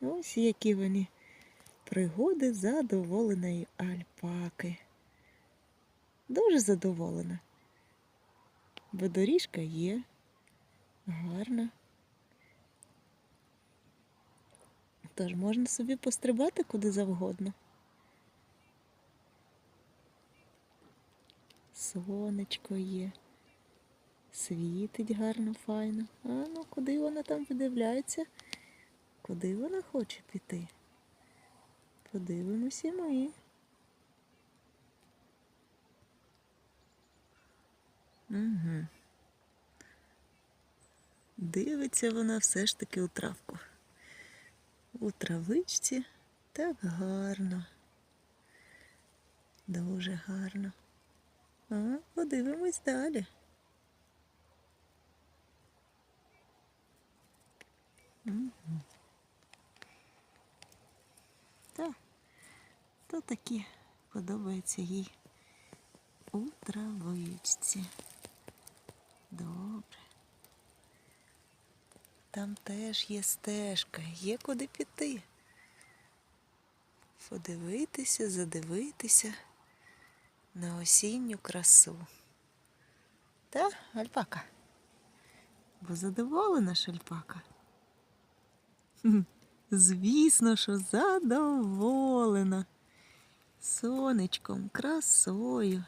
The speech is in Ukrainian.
Ось які вони пригоди задоволеної альпаки. Дуже задоволена. Бо доріжка є, гарна. Тож можна собі пострибати куди завгодно. Сонечко є. Світить гарно, файно. А ну куди вона там видивляється? Куди вона хоче піти? Подивимося ми. Угу. Дивиться вона все ж таки у травку. У травичці так гарно. Дуже гарно. А, подивимось далі. Мгм. Та, то такі подобається їй у травичці. Добре. Там теж є стежка, є куди піти. Подивитися, задивитися на осінню красу. Та, альпака? Бо задоволена ж альпака. Звісно, що задоволена. Сонечком, красою.